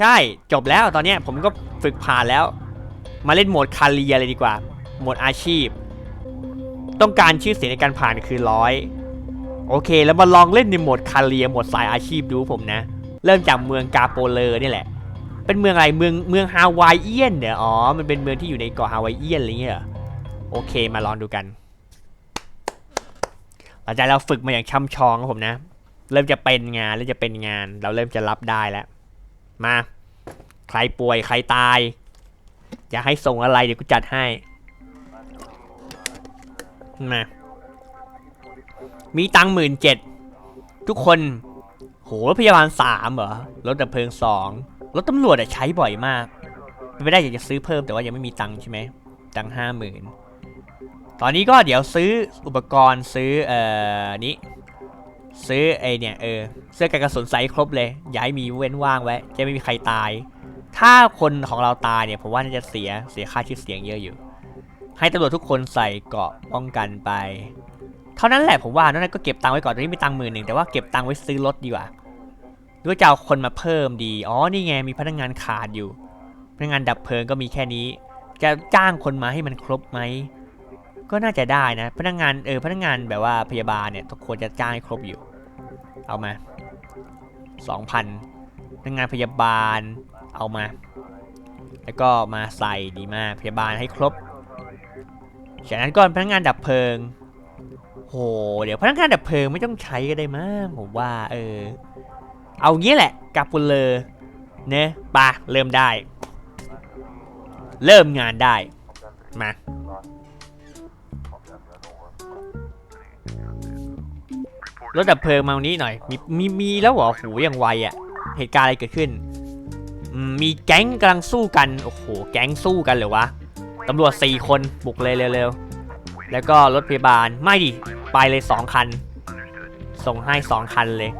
ใช่จบแล้วตอนนี้ผมก็ฝึกผ่านแล้ว มาเล่นโหมดคาเรียเลยดีกว่า โหมดอาชีพ ต้องการชื่อเสียงในการผ่านคือร้อยโอเค แล้วมาลองเล่นในโหมดคาเรียโหมดสายอาชีพดูผมนะ เริ่มจากเมืองกาโปเลอร์นี่แหละ เป็นเมืองอะไรเมืองเมืองฮาวายเอียนเนี่ยอ๋อมันเป็นเมืองที่อยู่ในเกาะฮาวายเอียนอะไรเงี้ยโอเคมาลองดูกันหลังจากเราฝึกมาอย่างช่ำชองครับผมนะ เริ่มจะเป็นงานเริ่มจะเป็นงาน เราเริ่มจะรับได้แล้ว มา ใครป่วยใครตาย อยากให้ส่งอะไรเดี๋ยวกูจัดให้ มา มีตังหมื่นเจ็ดทุกคน โหรถพยาบาลสามเหรอ รถดับเพลิงสองรถตำรวจอะใช้บ่อยมากไม่ได้อยากจะซื้อเพิ่มแต่ว่ายังไม่มีตังใช่ไหมตังห้าหมื่นตอนนี้ก็เดี๋ยวซื้ออุปกรณ์ซื้อเอ่อนี้ ซื้อไอเนี่ยเออเสื้อกันกระสุนใส่ครบเลย อย่าให้มีเว้นว่างไว้ จะไม่มีใครตาย ถ้าคนของเราตายเนี่ยผมว่าน่าจะเสียเสียค่าชื่อเสียงเยอะอยู่ ให้ตำรวจทุกคนใส่เกราะป้องกันไป เท่านั้นแหละผมว่านอกนั้นก็เก็บตังค์ไว้ก่อนตอนนี้มีตังค์หมื่นหนึ่งแต่ว่าเก็บตังค์ไว้ซื้อรถดีกว่าหรือว่าจะเอาคนมาเพิ่มดี อ๋อ นี่ไง มีพนักงานขาดอยู่ พนักงานดับเพลิงก็มีแค่นี้ จะจ้างคนมาให้มันครบไหม ก็น่าจะได้นะ พนักงานเออพนักงานแบบว่าพยาบาลเนี่ยทุกคนจะจ้างให้ครบอยู่ เอามาสองพันพนักงานพยาบาลเอามา แล้วก็มาใส่ดีมากพยาบาลให้ครบจากนั้นก็พนักงานดับเพลิงโหเดี๋ยวพนักงานดับเพลิงไม่ต้องใช้ก็ได้มั้งผมว่า เออ เอางี้แหละกาปุเลอเนะปะเริ่มได้ เริ่มงานได้ มา รถดับเพลิงมาตรงนี้หน่อย มีมีมีแล้วเหรอโหอย่างไวอะเหตุการณ์อะไรเกิดขึ้น มีแก๊งกำลังสู้กัน โอ้โห แก๊งสู้กันเหรอวะตำรวจสี่คนบุกเลยเร็วๆ แล้วก็รถพยาบาล ไม่ดิ ไปเลยสองคัน ส่งให้สองคันเลย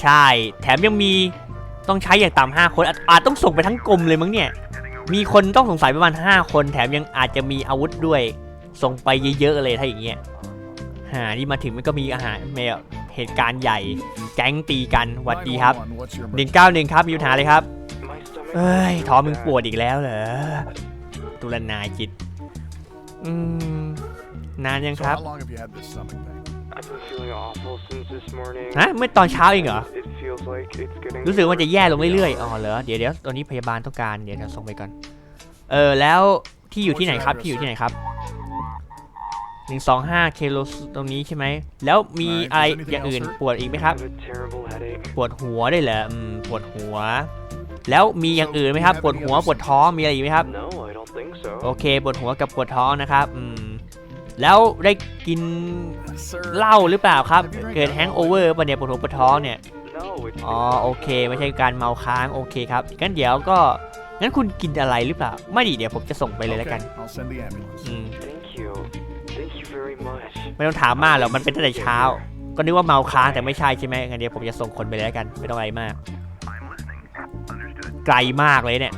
ใช่ แถมยังมีต้องใช้อย่างต่ำห้าคนอาจอาจต้องส่งไปทั้งกรมเลยมั้งเนี่ย มีคนต้องสงสัยประมาณห้าคน แถมยังอาจจะมีอาวุธด้วย ส่งไปเยอะๆเลยถ้าอย่างเงี้ย หานี่มาถึงมันก็มีอาหารเมลเหตุการณ์ใหญ่ แก๊งตีกันหวัดดีครับ191ครับมีปัญหาเลยครับเอ้ยท้องมึงปวดอีกแล้วเหรอตุลนาจิตอืมนานยังครับ So how long have you had this stomach thing? I've been feeling awful since this morning. ฮะเมื่อตอนเช้าเองเหรอ It feels like it's getting รู้สึกว่าจะแย่ลงเรื่อยๆ อ๋อเหรอ เดี๋ยวเดี๋ยวตอนนี้พยาบาลต้องการ เดี๋ยวเราส่งไปก่อน เออแล้วที่อยู่ที่ไหนครับ ที่อยู่ที่ไหนครับ หนึ่งสองห้าเคโลตรงนี้ใช่ไหม แล้วมีอะไรอย่างอื่นปวดอีกไหมครับ I have a terrible headache. ปวดหัวได้วยเหรออืมปวดหัว แล้วมีอย่างอื่นไหมครับ ปวดหัวปวดท้องมีอะไรอีกไหมครับ No, I don't think so. โอเค ปวดหัวกับปวดท้องนะครับอืมแล้วได้กิน Sir, เหล้าหรือเปล่าครับ เกิดแฮงโอเวอร์ป่ะเนี่ยปวดหัวปวดท้องเนี่ย No, it's อ๋อโอเค ไม่ใช่การเมาค้างโอเคครับงั้นเดี๋ยวก็งั้นคุณกินอะไรหรือเปล่า ไม่ดิเดี๋ยวผมจะส่งไปเลยแล้วกัน okay, I'll send the ambulance. อืม ไม่ต้องถามมากหรอกมันเป็นตั้งแต่เช้า ก็นึกว่าเมาค้างแต่ไม่ใช่ใช่ไหมงั้นเดี๋ยวผมจะส่งคนไปเลยแล้วกันไม่ต้องอะไรมาก ไกลมากเลยเนี่ย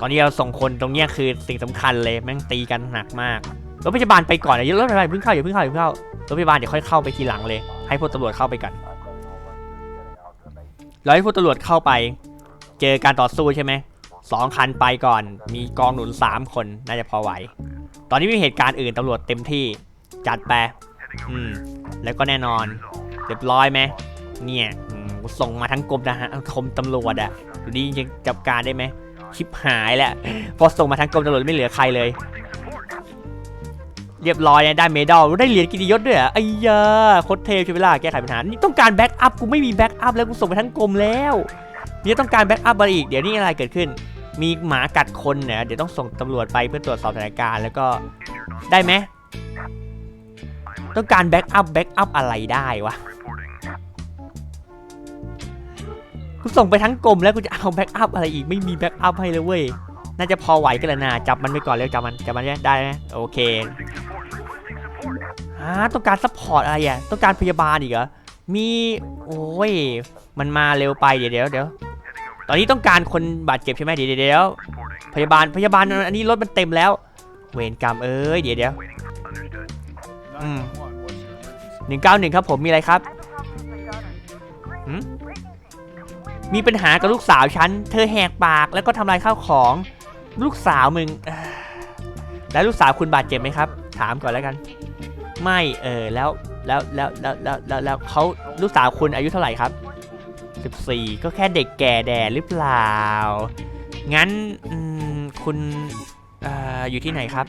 ตอนนี้เราส่งคนตรงเนี้ยคือสิ่งสำคัญเลยแม่งตีกันหนักมากรถพยาบาลไปก่อนนะรถพยาบาลเพิ่งเข้าอย่าเพิ่งเข้าอย่าเพิ่งเข้ารถพยาบาลเดี๋ยวค่อยเข้าไปทีหลังเลย ให้พวกตำรวจเข้าไปก่อนแล้วให้พวกตำรวจเข้าไป เจอการต่อสู้ใช่ไหม สองคันไปก่อน มีกองหนุนสามคนน่าจะพอไหว ตอนนี้มีเหตุการณ์อื่นตำรวจเต็มที่จัดไปอืมแล้วก็แน่นอนเรียบร้อยไหมเนี่ยกูส่งมาทั้งกรมทหารกรมตำรวจอะดูดิยังจับการได้ไหมชิบหายแล้วพอส่งมาทั้งกรมตำรวจไม่เหลือใครเลย เรียบร้อยได้เมดัลได้เหรียญกิติยศด้วยอะไอ้ยาโคตรเทพใช่ไหมล่ะแก้ไขปัญหานี่ต้องการแบ็กอัพกูไม่มีแบ็กอัพแล้วกูส่งไปทั้งกรมแล้ว นี่ต้องการแบ็กอัพอะไรอีกเดี๋ยวนี้อะไรเกิดขึ้น มีหมากัดคนเนี่ยเดี๋ยวต้องส่งตำรวจไปเพื่อตรวจสอบสถานการณ์แล้วก็ได้ไหมต้องการแบ็กอัพแบ็กอัพอะไรได้วะกูส่งไปทั้งกรมแล้วกูจะเอาแบ็กอัพอะไรอีกไม่มีแบ็กอัพให้เลยเว้ยน่าจะพอไหวกันแล้วนะจับมันไปก่อนเลยจับมันจับมันได้ไหมโอเคอ่าต้องการซัพพอร์ตอะไรอะต้องการพยาบาลอีกเหรอมีโอ้ยมันมาเร็วไปเดี๋ยวเดี๋ยวเดี๋ยว ตอนนี้ต้องการคนบาดเจ็บใช่ไหมเดี๋ยวเดี๋ยวพยาบาลพยาบาลอันนี้รถมันเต็มแล้ว เวรกรรมเอ้ยเดี๋ยวเดี๋ยวหนึ่งเก้าหนึ่งครับผมมีอะไรครับมีปัญหากับลูกสาวฉัน เธอแหกปากแล้วก็ทำลายข้าวของลูกสาวมึง แล้วลูกสาวคุณบาดเจ็บไหมครับ ถามก่อนแล้วกัน ไม่เออแล้วแล้วแล้วแล้วแล้วแล้วเขาลูกสาวคุณอายุเท่าไหร่ครับ 14 ก็แค่เด็กแก่แด่หรือเปล่า งั้นอืมคุณเอ่ออยู่ที่ไหนครับ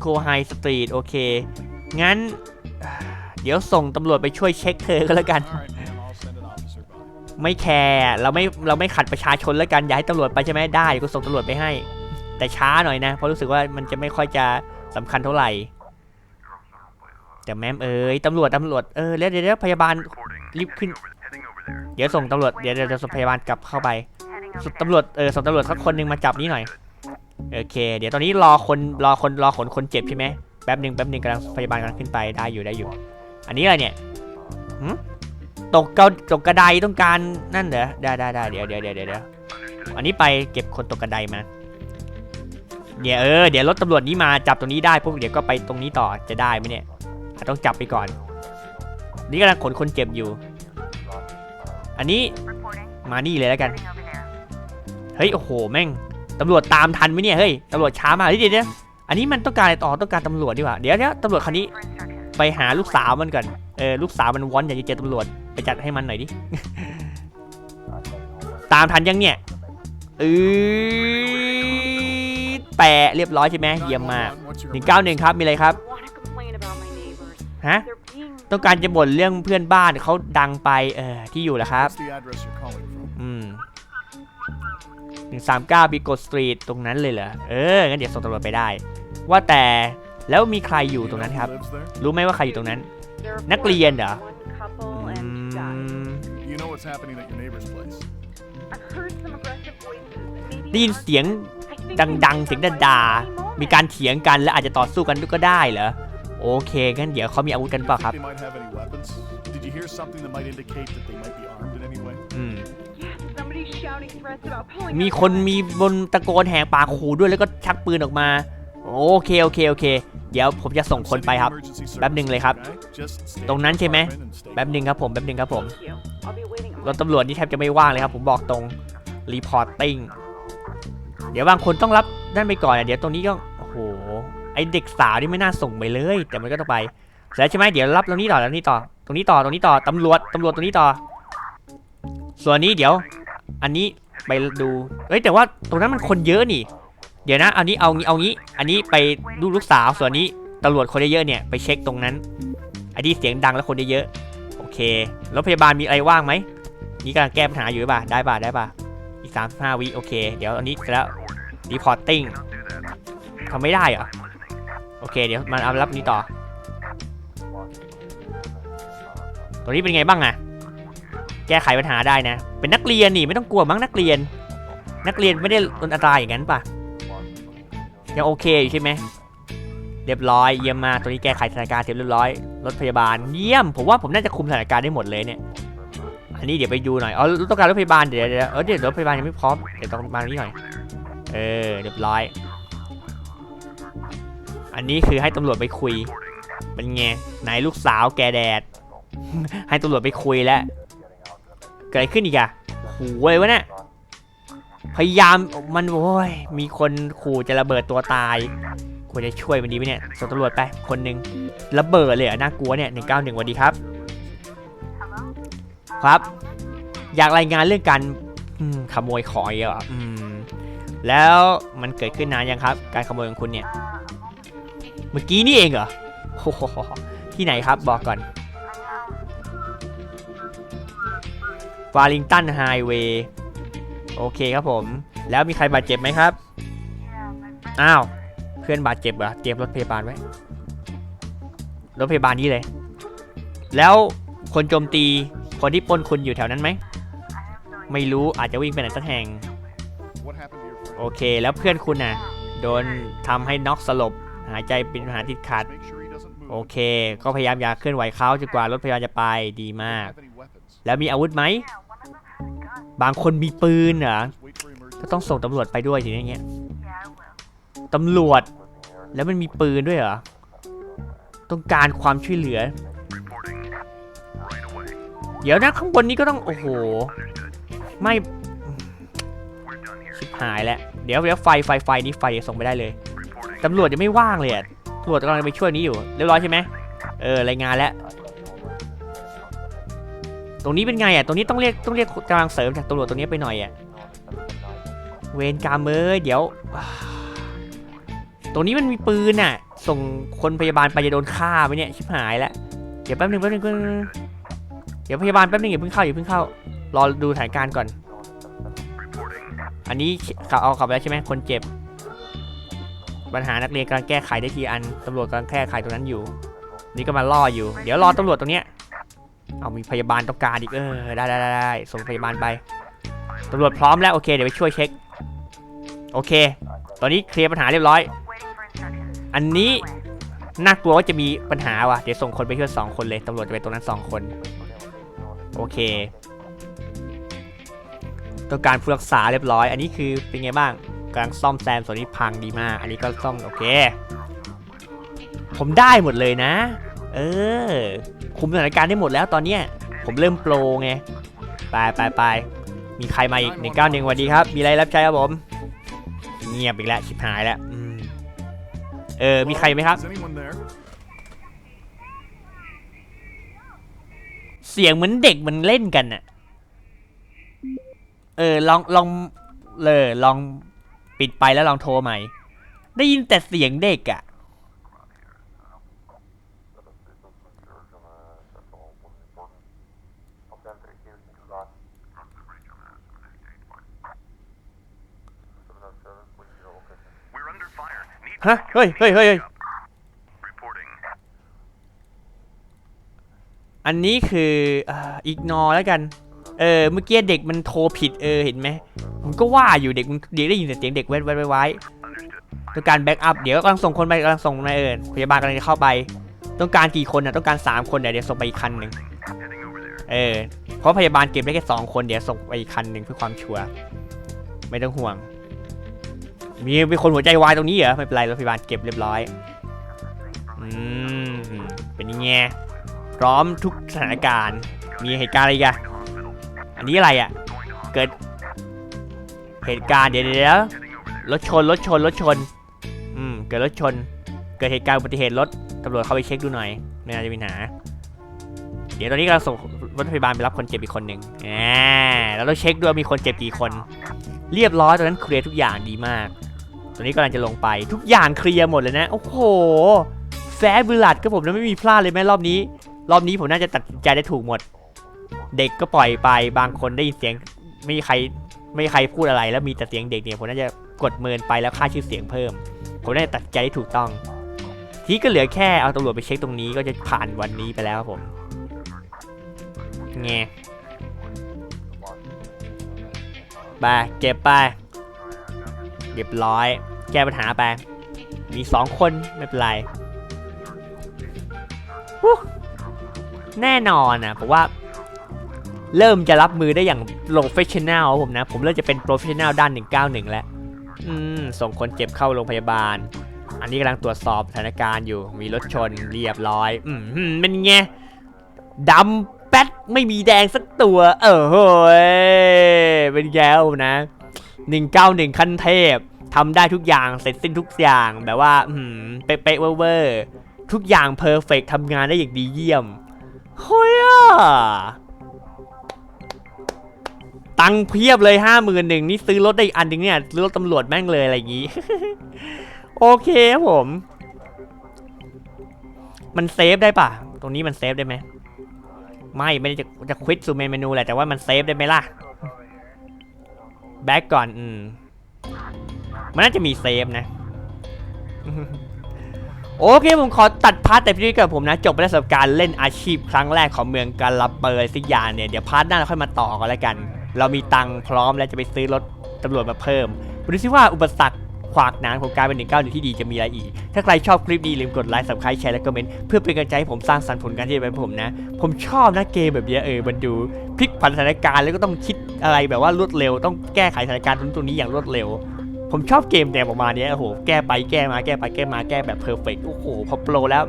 230โคไฮสตรีทโอเค งั้นเอ่อเดี๋ยวส่งตำรวจไปช่วยเช็คเธอก็แล้วกัน All right, ma'am. I'll send an officer by. ไม่แคร์เราไม่เราไม่ขัดประชาชนแล้วกันอย่าให้ตำรวจไปใช่ไหมได้เดี๋ยวกูส่งตำรวจไปให้ แต่ช้าหน่อยนะ เพราะรู้สึกว่ามันจะไม่ค่อยจะสำคัญเท่าไหร่ แต่แม่มเอ้ยตำรวจตำรวจเออแล้วเดี๋ยวเดี๋ยวพยาบาลรีบขึ้น เดี๋ยวส่งตำรวจเดี๋ยวเดี๋ยวส่งพยาบาลกลับเข้าไปส่งตำรวจเออส่งตำรวจสักคนหนึ่งมาจับนี้หน่อยโอเค เดี๋ยวตอนนี้รอคนรอคนรอขนคนเจ็บใช่ไหมแป๊บหนึ่งแป๊บหนึ่งกำลังพยาบาลกำลังขึ้นไปได้อยู่ได้อยู่ อันนี้อะไรเนี่ยหึตกเกาตกกระไดต้องการนั่นเหรอได้ได้ได้เดี๋ยวเดี๋ยวเดี๋ยวเดี๋ยวอันนี้ไปเก็บคนตกกระไดมาเดี๋ยวเออเดี๋ยวรถตำรวจนี้มาจับตรงนี้ได้พวกเดี๋ยวก็ไปตรงนี้ต่อจะได้ไหมเนี่ย ต้องจับไปก่อน นี่กำลังขนคนเจ็บอยู่ อันนี้มานี่เลยแล้วกัน เฮ้ย โอ้โห แม่ง ตำรวจตามทันไหมเนี่ย เฮ้ย ตำรวจช้ามากเดี๋ยวเดี๋ยวอันนี้มันต้องการอะไรต่อต้องการตำรวจดีกว่า เดี๋ยวเดี๋ยวตำรวจคันนี้ ไปหาลูกสาวมันก่อน เออ ลูกสาวมันวอนอยากจะเจอตำรวจ ไปจัดให้มันหน่อยดิ ตามทันยังเนี่ยเออแปะเรียบร้อยใช่ไหมเยี่ยมมาก 911, what's your หนึ่งเก้าหนึ่งครับ มีอะไรครับ ฮะ They're being ต้องการจะบ่นเรื่องเพื่อนบ้านเขาดังไปเออที่อยู่แล้วครับ What's the address you're calling from? อืมหนึ่งสามเก้าบีโกสตรีทตรงนั้นเลยเหรอ เออ งั้นเดี๋ยวส่งตำรวจไปได้ ว่าแต่แล้วมีใครอยู่ You ตรง know นั้น who ครับ lives there? รู้ไหมว่าใครอยู่ตรงนั้น they're นักเรียนเหรอ one couple อื and died. ม You know what's happening at your neighbor's place? I've heard some aggressive voices. Maybe ได้ยิน us. เสียง I think ดัง they ๆเสียง might strike ด่า any ๆมี moment. การเถียงกันและอาจจะต่อสู้กันก็ได้เหรอ โอเคงั้นเดี๋ยวเขามีอาวุธกันเปล่าครับ They might have any weapons. Did you hear something that might indicate that they might be armed in any way? อืม Yes, somebody's shouting threats about pulling มี us คน back. มีบนตะโกนแหกปากขู่ด้วยแล้วก็ชักปืนออกมา โอเคโอเคโอเค เดี๋ยวผมจะส่ง I'm คนไป sending ครับ emergency แป๊บหนึ่งเลยครับ services, okay? Just stay ตรงนั้นใช่ไหม in and stay แป๊บหนึ่งครับผมแป๊บหนึ่งครับผม Thank you. I'll be waiting on รถตำรวจนี่แทบจะไม่ว่างเลยครับ ผมบอกตรงรีพอร์ตติ้งเดี๋ยวบางคนต้องรับนั่นไปก่อนอะเดี๋ยวตรงนี้ก็โอ้โหไอ เด็กสาวนี่ไม่น่าส่งไปเลย แต่มันก็ต้องไปเสร็จใช่ไหมเดี๋ยวรับตรงนี้ต่อตรงนี้ต่อ ตรงนี้ต่อตรงนี้ต่อตำรวจตำรวจตรงนี้ต่อ ส่วนนี้เดี๋ยว อันนี้ไปดูเอ้ยแต่ว่าตรงนั้นมันคนเยอะนี่ เดี๋ยวนะอานี้เอางี้เอางี้ อันนี้ไปดูลูกสาวส่วนนี้ตำรวจคนเยอะเนี่ยไปเช็คตรงนั้นไอ้ที่เสียงดังแล้วคนเยอะโอเครถพยาบาลมีอะไรว่างไหมนี่กำลังแก้ปัญหาอยู่หรือเปล่าได้ป่ะได้ป่ะอีก 35 วิโอเค เดี๋ยวอันนี้เสร็จแล้ว reporting ทำไม่ได้เหรอ โอเคเดี๋ยวมันเอารับนี้ต่อ ตัวนี้เป็นไงบ้างอะแก้ไขปัญหาได้นะ เป็นนักเรียนนี่ไม่ต้องกลัวมั้งนักเรียน นักเรียนไม่ได้โดนอันตรายอย่างนั้นป่ะยังโอเคอยู่ใช่ไหมเรียบร้อยเยี่ยมมาตัวนี้แก้ไขสถานการณ์เสร็จเรียบร้อยรถพยาบาลเยี่ยมผมว่าผมน่าจะคุมสถานการณ์ได้หมดเลยเนี่ยอันนี้เดี๋ยวไปดูหน่อยอ๋อต้องการรถพยาบาลเดี๋ยวเดี๋ยวเออเดี๋ยวรถพยาบาลยังไม่พร้อมเดี๋ยวต้องมาตรงนี้หน่อยเออเรียบร้อย อันนี้คือให้ตำรวจไปคุย เป็นไงไหนลูกสาวแกแดด ให้ตำรวจไปคุยแล้วเกิดอะไรขึ้นอีกอะหูเลยวะเนี่ยพยายามมันโว้ยมีคนขู่จะระเบิดตัวตายควรจะช่วยมันดีไหมเนี่ยส่งตำรวจไปคนหนึ่งระเบิดเลยอะน่ากลัวเนี่ยหนึ่งเก้าหนึ่งวันดีครับ ครับ อยากรายงานเรื่องการขโมยของอีกเหรออืมแล้วมันเกิดขึ้นนานยังครับ การขโมยของคุณเนี่ย เมื่อกี้นี่เองเหรอโอ้โหที่ไหนครับบอกก่อนฟาริงตันไฮเวย์โอเคครับผม แล้วมีใครบาดเจ็บไหมครับ อ้าว เพื่อนบาดเจ็บเหรอเตรียมรถพยาบาลไว้ รถพยาบาลนี้เลย แล้วคนโจมตีคนที่ปล้นคุณอยู่แถวนั้นไหม ไม่รู้อาจจะวิ่งไปไหนสักแห่ง What happened to your friend? โอเค แล้วเพื่อนคุณน่ะ โดนทำให้น็อกสลบ หายใจเป็นปัญหาติดขัด Make sure he doesn't move. โอเค ก็พยายามอย่าเคลื่อนไหวเขาจนกว่ารถพยาบาลจะไปดีมาก Have any weapons? แล้วมีอาวุธไหม บางคนมีปืนเหรอ Just wait for emergency. ก็ต้องส่งตำรวจไปด้วยทีนี้เงี้ยตำรวจ แล้วมันมีปืนด้วยเหรอ ต้องการความช่วยเหลือ เดี๋ยวนะข้างบนนี้ก็ต้อง โอ้โห ไม่ชิบหายแล้ว เดี๋ยวเดี๋ยวไฟไฟไฟนี้ไฟส่งไปได้เลย ตำรวจยังไม่ว่างเลยอะตำรวจกำลังไปช่วยนี้อยู่ เรียบร้อยใช่ไหมเออรายงานแล้ว ตรงนี้เป็นไงอะ ตรงนี้ต้องเรียกต้องเรียกกำลังเสริมจากตำรวจตรงนี้ไปหน่อยอะ เวรกรรมเอ้ยเดี๋ยว ตรงนี้มันมีปืนน่ะ ส่งคนพยาบาลไปจะโดนฆ่าไหมเนี่ยชิบหายแล้ว เดี๋ยวแป๊บนึงแป๊บนึงแป๊บนึงเดี๋ยวพยาบาลแป๊บนึงอย่าเพิ่งเข้าอย่าเพิ่งเข้า รอดูสถานการณ์ก่อน อันนี้เขาเอาขับไปแล้วใช่ไหมคนเจ็บ ปัญหานักเรียนกำลังแก้ไขได้ทีอันตำรวจกำลังแก้ไขตรงนั้นอยู่ นี่ก็มาล่ออยู่ เดี๋ยวรอตำรวจตรงเนี้ยเอามีพยาบาลต้องการอีกเออได้ได้ได้ได้ส่งพยาบาลไปตำรวจพร้อมแล้วโอเคเดี๋ยวไปช่วยเช็ค โอเค ตอนนี้เคลียร์ปัญหาเรียบร้อย อันนี้น่ากลัวว่าจะมีปัญหาว่ะเดี๋ยวส่งคนไปช่วยสองคนเลยตำรวจจะไปตรงนั้นสองคน โอเคต้องการผู้รักษาเรียบร้อย อันนี้คือเป็นไงบ้าง กำลังซ่อมแซมส่วนนี้พังดีมาก อันนี้ก็ซ่อมโอเค ผมได้หมดเลยนะ เออ คุมสถานการณ์ได้หมดแล้วตอนเนี้ย ผมเริ่มโปรไง ไปไปไปมีใครมาอีกหนึ่งเก้าหนึ่งสวัสดีครับ มีอะไรรับใช้ครับผม เงียบอีกแล้วชิบหายแล้วเออ มีใครไหมครับ เสียงเหมือนเด็กมันเล่นกันน่ะเออ ลองลองเลยลอง ปิดไปแล้วลองโทรใหม่ ได้ยินแต่เสียงเด็กอะ่ะ ฮะ เฮ้ยเฮ้ยเฮ้ยอันนี้คืออีกนอแล้วกัน เออ เมื่อกี้เด็กมันโทรผิด เออ เห็นไหม ผมก็ว่าอยู่เด็กมันเด็กได้ยินแต่เสียงเด็กแวดแวดไว้ไว้ต้องการแบ็กอัพเดี๋ยวกำลังส่งคนไปกำลังส่งนายเอิญพยาบาลกำลังจะเข้าไป ต้องการกี่คนอะต้องการ 3 คนเดี๋ยวส่งไปอีกคันหนึ่งเออเพราะพยาบาลเก็บได้แค่สองคนเดี๋ยวส่งไปอีกคันหนึ่งเพื่อความชัวร์ไม่ต้องห่วง มีมีคนหัวใจวายตรงนี้เหรอไม่เป็นไรรถพยาบาลเก็บเรียบร้อยอืมเป็นยังไงพร้อมทุกสถานการณ์ มีเหตุการณ์อะไรอีกันอันนี้อะไรอะ่ะ เกิด เหตุการณ์เดี๋ยวเดี๋ยวรถชนรถชนรถชน อืมเกิดรถชน เกิดเหตุการณ์อุบัติเหตุรถตำรวจเข้าไปเช็คดูหน่อย ไม่น่าจะมีปัญหา เดี๋ยวตอนนี้กำลังส่งรถพยาบาลไปรับคนเจ็บอีกคนหนึ่งแหมแล้วเราเช็คด้วยมีคนเจ็บกี่คน เรียบร้อยตอนนั้นเคลียร์ทุกอย่างดีมาก ตอนนี้กำลังจะลงไปทุกอย่างเคลียร์หมดเลยนะ โอ้โหแฟร์บุลัดก็ผมนะไม่มีพลาดเลยแม่รอบนี้ รอบนี้ผมน่าจะตัดใจได้ถูกหมด เด็กก็ปล่อยไปบางคนได้ยินเสียงไม่มีใคร ไม่มีใครพูดอะไรแล้วมีแต่เสียงเด็กเนี่ยผมน่าจะกดเมินไปแล้วค่าชื่อเสียงเพิ่ม ผมน่าจะตัดใจได้ถูกต้อง ทีก็เหลือแค่เอาตำรวจไปเช็คตรงนี้ก็จะผ่านวันนี้ไปแล้วครับผมแงไปเก็บไปเรียบร้อย แก้ปัญหาไป มีสองคนไม่เป็นไรแน่นอนนะผมว่า เริ่มจะรับมือได้อย่างโปรเฟชชั่นแนลผมนะ ผมเริ่มจะเป็นโปรเฟชชั่นแนลด้าน 191 แล้ว อืม ส่งคนเจ็บเข้าโรงพยาบาล อันนี้กำลังตรวจสอบสถานการณ์อยู่ มีรถชนเรียบร้อย อืมเป็นไงดำแป๊ดไม่มีแดงสักตัว เออโหยเป็นแก้วนะ 191 ขั้นเทพทำได้ทุกอย่างเสร็จสิ้นทุกอย่างแบบว่า อืมเป๊ะๆเวอร์ทุกอย่างเพอร์เฟกทำงานได้อย่างดีเยี่ยมเฮ้ยอะ ตังเพียบเลยห้าหมื่นหนึ่งนี่ซื้อรถได้อีกอันหนึ่งเนี่ยซื้อรถตำรวจแม่งเลยอะไรอย่างงี้ โอเคครับผม มันเซฟได้ป่ะตรงนี้มันเซฟได้ไหมไม่ไม่ได้จะจะควิดซูเมนเมนูแหละแต่ว่ามันเซฟได้ไหมล่ะแบ็กก่อนอืมมันน่าจะมีเซฟนะโอเคผมขอตัดพาร์ทแต่พี่กับผมนะ จบไปแล้วสำหรับการเล่นอาชีพครั้งแรกของเมืองกาลาเปอร์สิยางเนี่ย เดี๋ยวพาร์ทหน้าเราค่อยมาต่อกันแล้วกัน เรามีตังค์พร้อมแล้วจะไปซื้อรถตำรวจมาเพิ่มดูซิว่าอุปสรรคขวากหนานของการเป็นหนึ่งเก้าหนึ่งที่ดีจะมีอะไรอีก ถ้าใครชอบคลิปนี้อย่าลืมกดไลค์สับครต์แชร์และคอมเมนต์เพื่อเป็นกำลังใจให้ผมสร้างสรรค์ผลงานที่จะเป็นผมนะ ผมชอบนะเกมแบบนี้เออมันดูพลิกผันสถานการณ์แล้วก็ต้องคิดอะไรแบบว่ารวดเร็ว ต้องแก้ไขสถานการณ์ตรงตรงนี้อย่างรวดเร็ว ผมชอบเกมแนวประมาณนี้โอ้โหแก้ไปแก้มาแก้ไปแก้มาแก้แบบเพอร์เฟกต์โอ้โหพอโปรแล้ว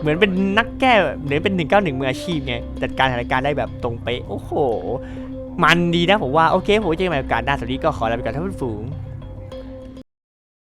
เหมือนเป็นนักแก้เหมือนเป็นหนึ่งเก้าหนึ่งมืออาชีพไงจัดการสถานการณ์ได้แบบตรงเป๊ะโอ้โห มันดีนะผมว่า โอเคผมไว้เจอกันใหม่โอกาสหน้าสวัสดีก็ขอลาไปก่อนท่านผู้ชม